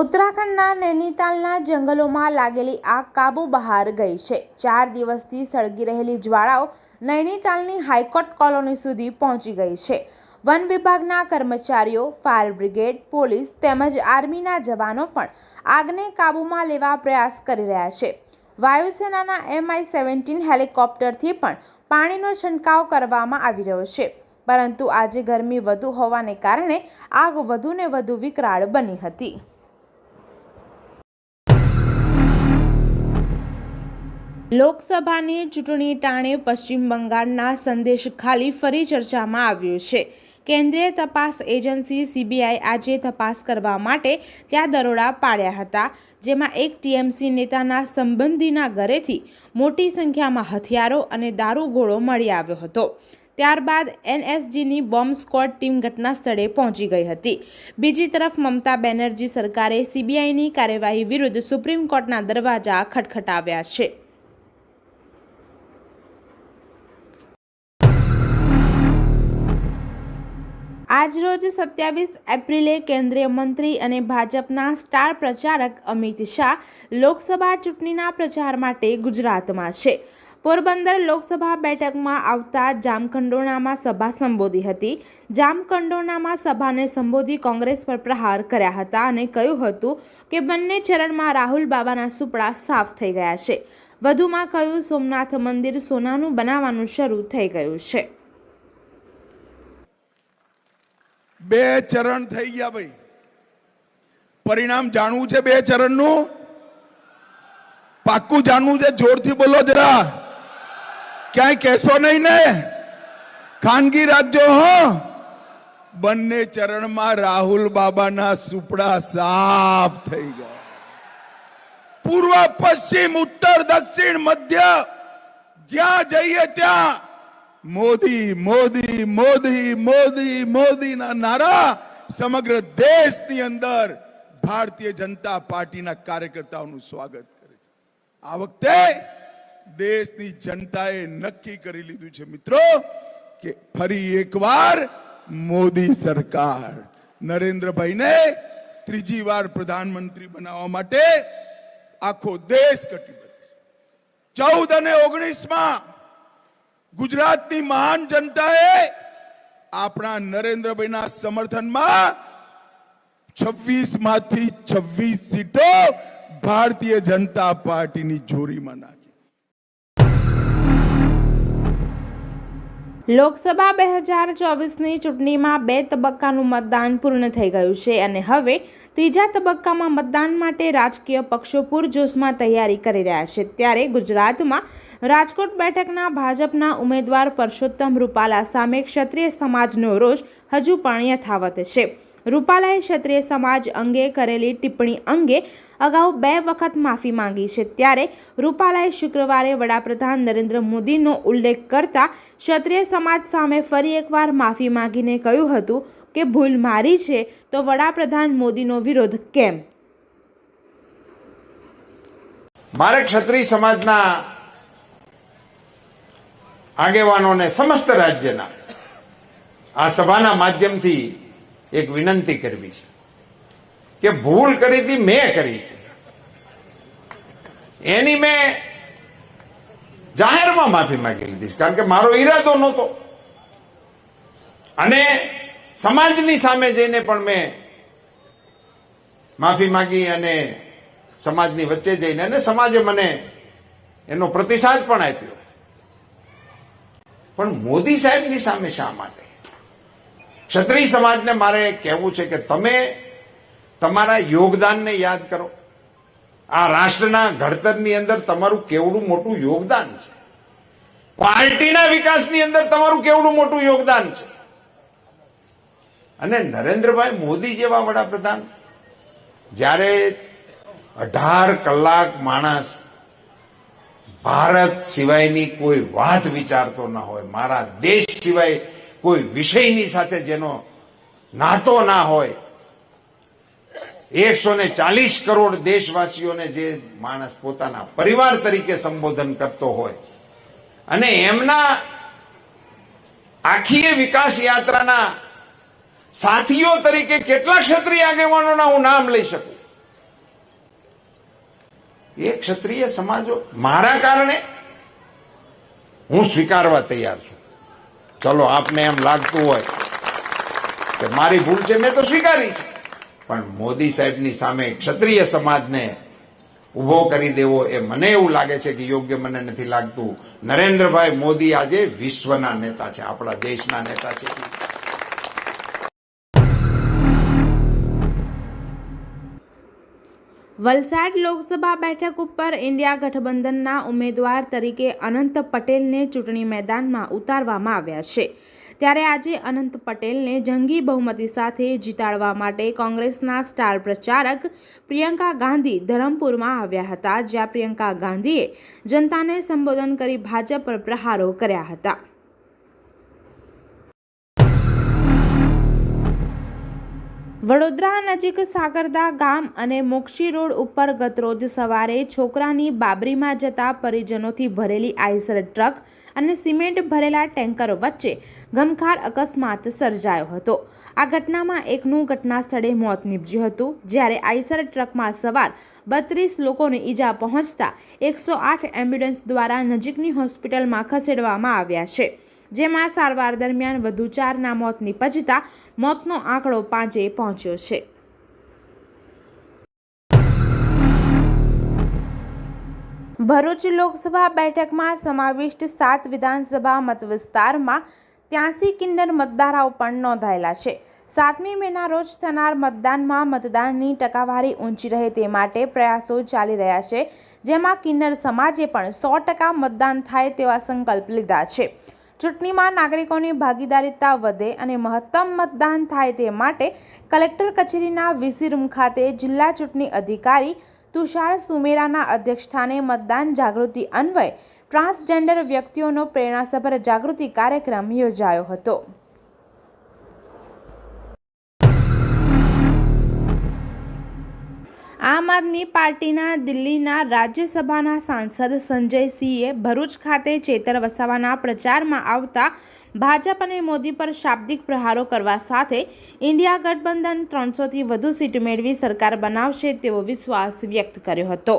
ઉત્તરાખંડના નૈનીતાલના જંગલોમાં લાગેલી આગ કાબુ બહાર ગઈ છે. ચાર દિવસથી સળગી રહેલી જ્વાળાઓ નૈનીતાલની હાઈકોર્ટ કોલોની સુધી પહોંચી ગઈ છે. વન વિભાગના કર્મચારીઓ, ફાયર બ્રિગેડ, પોલીસ તેમજ આર્મીના જવાનો પણ આગને કાબૂમાં લેવા પ્રયાસ કરી રહ્યા છે. વાયુસેનાના એમઆઈ સેવન્ટીન હેલિકોપ્ટરથી પણ પાણીનો છંટકાવ કરવામાં આવી રહ્યો છે. પરંતુ આજે ગરમી વધુ હોવાને કારણે આગ વધુને વધુ વિકરાળ બની હતી. લોકસભાની ચૂંટણી ટાણે પશ્ચિમ બંગાળના સંદેશ ખાલી ફરી ચર્ચામાં આવ્યો છે. કેન્દ્રીય તપાસ એજન્સી સીબીઆઈ આજે તપાસ કરવા માટે ત્યાં દરોડા પાડ્યા હતા, જેમાં એક ટીએમસી નેતાના સંબંધીના ઘરેથી મોટી સંખ્યામાં હથિયારો અને દારૂગોળો મળી આવ્યો હતો. ત્યારબાદ એનએસજીની બોમ્બ સ્ક્વોડ ટીમ ઘટના સ્થળે પહોંચી ગઈ હતી. બીજી તરફ મમતા બેનર્જી સરકારે સીબીઆઈની કાર્યવાહી વિરુદ્ધ સુપ્રીમ કોર્ટના દરવાજા ખટખટાવ્યા છે. આજરોજ સત્યાવીસ એપ્રિલે કેન્દ્રીય મંત્રી અને ભાજપના સ્ટાર પ્રચારક અમિત શાહ લોકસભા ચૂંટણીના પ્રચાર માટે ગુજરાતમાં છે. પોરબંદર લોકસભા બેઠકમાં આવતા જામકંડોરણામાં સભા સંબોધી હતી. જામકંડોરણામાં સભાને સંબોધી કોંગ્રેસ પર પ્રહાર કર્યા હતા અને કહ્યું હતું કે બંને ચરણમાં રાહુલ બાબાના સુપડા સાફ થઈ ગયા છે. વધુમાં કહ્યું, સોમનાથ મંદિર સોનાનું બનાવવાનું શરૂ થઈ ગયું છે. બે ચરણ થઈ ગયા ભાઈ. પરિણામ જાણવું છે બે ચરણનું? પાક્કું જાણવું છે? જોરથી બોલો જરા. ક્યાંય કહેશો નહીં ને? ખાનગી રાખજો હો. બંને ચરણમાં રાહુલ બાબાના સુપડા સાફ થઈ ગયા. પૂર્વ, પશ્ચિમ, ઉત્તર, દક્ષિણ, મધ્ય, જ્યાં જઈએ ત્યાં મોદી મોદી મોદી મોદી, મોદીના નારા સમગ્ર દેશની અંદર ભારતીય જનતા પાર્ટીના કાર્યકર્તાઓનું સ્વાગત કરે છે. આ વખતે દેશની જનતાએ નક્કી કરી લીધું છે મિત્રો કે ફરી એકવાર મોદી સરકાર નરેન્દ્રભાઈને ત્રીજી વાર પ્રધાનમંત્રી બનાવવા માટે આખો દેશ કટિબદ્ધ ચૌદ અને ઓગણીસમાં ગુજરાતની મહાન જનતાએ આપણા નરેન્દ્રભાઈના સમર્થનમાં છવ્વીસમાંથી છવ્વીસ સીટો ભારતીય જનતા પાર્ટીની જોરીમાં નાખી લોકસભા બે હજાર ચોવીસની ચૂંટણીમાં બે તબક્કાનું મતદાન પૂર્ણ થઈ ગયું છે અને હવે ત્રીજા તબક્કામાં મતદાન માટે રાજકીય પક્ષો પૂરજોશમાં તૈયારી કરી રહ્યા છે. ત્યારે ગુજરાતમાં રાજકોટ બેઠકના ભાજપના ઉમેદવાર પરસોત્તમ રૂપાલા સામે ક્ષત્રિય સમાજનો રોષ હજુ પણ યથાવત છે. રૂપાલાએ ક્ષત્રિય સમાજ અંગે કરેલી ટિપ્પણી અંગે અગાઉ બે વખત માફી માંગી છે. ત્યારે રૂપાલાએ શુક્રવારે વડાપ્રધાન નરેન્દ્ર મોદીનો ઉલ્લેખ કરતા ક્ષત્રિય સમાજ સામે ફરી એકવાર માફી માંગીને કહ્યું હતું કે, ભૂલ મારી છે, તો વડાપ્રધાન મોદીનો વિરોધ કેમ? મારે ક્ષત્રિય સમાજના આગેવાનોને સમસ્ત રાજ્યના, આ સભાના માધ્યમથી એક વિનંતી કરવી છે કે ભૂલ કરી હતી, મેં કરી હતી. એની મેં જાહેરમાં માફી માંગી લીધી છે, કારણ કે મારો ઈરાદો નહોતો. અને સમાજની સામે જઈને પણ મેં માફી માંગી અને સમાજની વચ્ચે જઈને અને સમાજે મને એનો પ્રતિસાદ પણ આપ્યો. પણ મોદી સાહેબની સામે શા માટે? ક્ષત્રિય સમાજને મારે કહેવું છે કે તમે તમારા યોગદાનને યાદ કરો. આ રાષ્ટ્રના ઘડતરની અંદર તમારું કેવડું મોટું યોગદાન છે. પાર્ટીના વિકાસની અંદર તમારું કેવડું મોટું યોગદાન છે. અને નરેન્દ્રભાઈ મોદી જેવા વડાપ્રધાન, જ્યારે અઢાર કલાક માણસ ભારત સિવાયની કોઈ વાત વિચારતો ન હોય, મારા દેશ સિવાય કોઈ વિષયની સાથે જેનો નાતો ના હોય. એકસો ને ચાલીસ કરોડ દેશવાસીઓને જે માણસ પોતાના પરિવાર તરીકે સંબોધન કરતો હોય અને એમના આખી વિકાસ યાત્રાના સાથીઓ તરીકે કેટલા ક્ષત્રિય આગેવાનોના હું નામ લઈ શકું? એ ક્ષત્રિય સમાજો મારા કારણે હું સ્વીકારવા તૈયાર છું. ચલો, આપને એમ લાગતું હોય કે મારી ભૂલ છે, મેં તો સ્વીકારી છે. પણ મોદી સાહેબની સામે ક્ષત્રિય સમાજને ઊભો કરી દેવો એ મને એવું લાગે છે કે યોગ્ય મને નથી લાગતું. નરેન્દ્રભાઈ મોદી આજે વિશ્વના નેતા છે, આપણા દેશના નેતા છે. વલસાડ લોકસભા બેઠક ઉપર ઇન્ડિયા ગઠબંધનના ઉમેદવાર તરીકે અનંત પટેલને ચૂંટણી મેદાનમાં ઉતારવામાં આવ્યા છે. ત્યારે આજે અનંત પટેલને જંગી બહુમતી સાથે જીતાડવા માટે કોંગ્રેસના સ્ટાર પ્રચારક પ્રિયંકા ગાંધી ધરમપુરમાં આવ્યા હતા, જ્યાં પ્રિયંકા ગાંધીએ જનતાને સંબોધન કરી ભાજપ પર પ્રહારો કર્યા હતા. વડોદરા નજીક સાગરદા ગામ અને મોક્ષી રોડ ઉપર ગતરોજ સવારે છોકરાની બાબરીમાં જતા પરિજનોથી ભરેલી આઈસર ટ્રક અને સિમેન્ટ ભરેલા ટેન્કર વચ્ચે ગમખાર અકસ્માત સર્જાયો હતો. આ ઘટનામાં એકનું ઘટના સ્થળે મોત નીપજ્યું હતું, જ્યારે આઈસર ટ્રકમાં સવાર બત્રીસ લોકોને ઈજા પહોંચતા એકસો આઠ એમ્બ્યુલન્સ દ્વારા નજીકની હોસ્પિટલમાં ખસેડવામાં આવ્યા છે. જેમાં સારવાર દરમિયાન વધુ ચારના મોત નિપજતા મોતનો આંકડો પાંચે પહોંચ્યો છે. ભરૂચ લોકસભા બેઠકમાં સમાવિષ્ટ સાત વિધાનસભા મતવિસ્તારમાં ત્યાંસી કિન્નર મતદારાઓ પણ નોંધાયેલા છે. સાતમી મેના રોજ થનાર મતદાનમાં મતદાનની ટકાવારી ઊંચી રહે તે માટે પ્રયાસો ચાલી રહ્યા છે, જેમાં કિન્નર સમાજે પણ સો ટકા મતદાન થાય તેવા સંકલ્પ લીધા છે. ચૂંટણીમાં નાગરિકોની ભાગીદારીતા વધે અને મહત્તમ મતદાન થાય તે માટે કલેક્ટર કચેરીના વીસી રૂમ ખાતે જિલ્લા ચૂંટણી અધિકારી તુષાર સુમેરાના અધ્યક્ષસ્થાને મતદાન જાગૃતિ અન્વયે ટ્રાન્સજેન્ડર વ્યક્તિઓનો પ્રેરણાસભર જાગૃતિ કાર્યક્રમ યોજાયો હતો. આમ આદમી પાર્ટીના દિલ્હીના રાજ્યસભાના સાંસદ સંજય સિંહે ભરૂચ ખાતે ચેતર વસાવાના પ્રચારમાં આવતા ભાજપ અને મોદી પર શાબ્દિક પ્રહારો કરવા સાથે ઇન્ડિયા ગઠબંધન ત્રણસોથી વધુ સીટ મેળવી સરકાર બનાવશે તેવો વિશ્વાસ વ્યક્ત કર્યો હતો.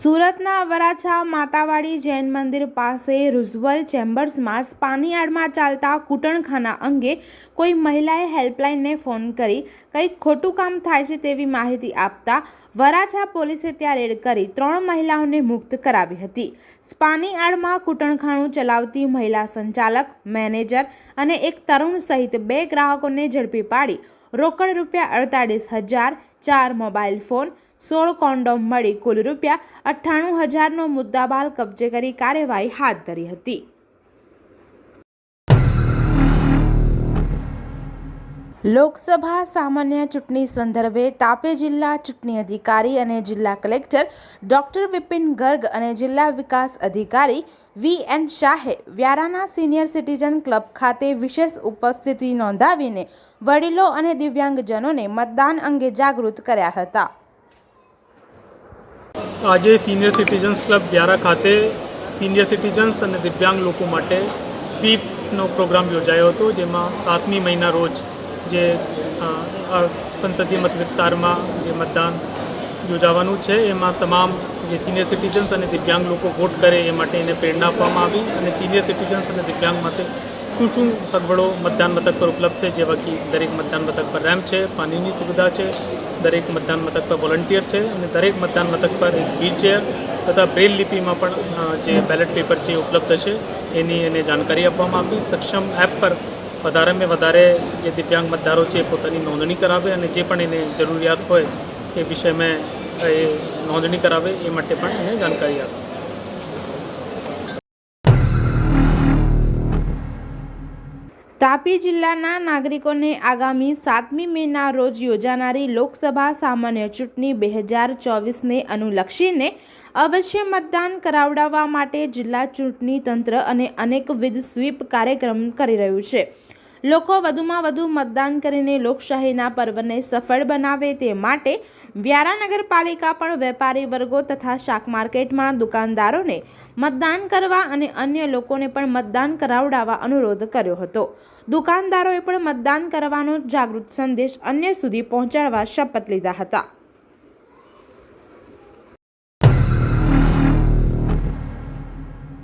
સુરતના વરાછા માતાવાડી જૈન મંદિર પાસે રૂઝવલ ચેમ્બર્સમાં સ્પાની આડમાં ચાલતા કૂટણખાના અંગે કોઈ મહિલાએ હેલ્પલાઇનને ફોન કરી કંઈક ખોટું કામ થાય છે તેવી માહિતી આપતા વરાછા પોલીસે ત્યાં રેડ કરી ત્રણ મહિલાઓને મુક્ત કરાવી હતી. સ્પાની આડમાં કૂટણખાનું ચલાવતી મહિલા સંચાલક, મેનેજર અને એક તરુણ સહિત બે ગ્રાહકોને ઝડપી પાડી રોકડ રૂપિયા અડતાલીસ હજાર, ચાર મોબાઈલ ફોન સોળ કોન્ડોમ મળી કુલ રૂપિયા અઠ્ઠાણું હજારનો મુદ્દામાલ કબજે કરી કાર્યવાહી હાથ ધરી હતી. લોકસભા સામાન્ય ચૂંટણી સંદર્ભે તાપી જિલ્લા ચૂંટણી અધિકારી અને જિલ્લા કલેક્ટર ડોક્ટર વિપિન ગર્ગ અને જિલ્લા વિકાસ અધિકારી વી એન શાહે વ્યારાના સિનિયર સિટીઝન ક્લબ ખાતે વિશેષ ઉપસ્થિતિ નોંધાવીને વડીલો અને દિવ્યાંગજનોને મતદાન અંગે જાગૃત કર્યા હતા. આજે સિનિયર સિટીઝન્સ ક્લબ વ્યારા ખાતે સિનિયર સિટીઝન્સ અને દિવ્યાંગ લોકો માટે સ્વીપનો પ્રોગ્રામ યોજાયો હતો, જેમાં સાતમી મહિના રોજ જે સંસદીય મત વિસ્તારમાં જે મતદાન યોજાવાનું છે, એમાં તમામ જે સિનિયર સિટીઝન્સ અને દિવ્યાંગ લોકો વોટ કરે એ માટે એને પ્રેરણા આપવામાં આવી અને સિનિયર સિટીઝન્સ અને દિવ્યાંગ માટે શું શું સગવડો મતદાન મથક પર ઉપલબ્ધ છે, જેવા કે દરેક મતદાન મથક પર રેમ્પ છે, પાણીની સુવિધા છે દરેક મતદાન મથક પર વોલન્ટિયર છે અને દરેક મતદાન મથક પર એક વ્હીલચેર તથા બ્રેલ લિપિમાં પણ જે બેલેટ પેપર છે ઉપલબ્ધ છે. એની એને જાણકારી આપવામાં આવી. સક્ષમ એપ પર વધારેમાં વધારે જે દિવ્યાંગ મતદારો છે પોતાની નોંધણી કરાવે અને જે પણ એને જરૂરિયાત હોય એ વિષયમાં એ નોંધણી કરાવે એ માટે પણ એને જાણકારી આપે. તાપી જિલ્લાના નાગરિકોને આગામી સાતમી મેના રોજ યોજાનારી લોકસભા સામાન્ય ચૂંટણી બે હજાર ચોવીસને અનુલક્ષીને અવશ્ય મતદાન કરાવડાવવા માટે જિલ્લા ચૂંટણી તંત્ર અને અનેકવિધ સ્વીપ કાર્યક્રમ કરી રહ્યું છે. લોકો વધુમાં વધુ મતદાન કરીને લોકશાહીના પર્વને સફળ બનાવે તે માટે વ્યારા નગરપાલિકા પણ વેપારી વર્ગો તથા શાક માર્કેટમાં દુકાનદારોને મતદાન કરવા અને અન્ય લોકોને પણ મતદાન કરાવડાવવા અનુરોધ કર્યો હતો. દુકાનદારોએ પણ મતદાન કરવાનો જાગૃત સંદેશ અન્ય સુધી પહોંચાડવા શપથ લીધા હતા.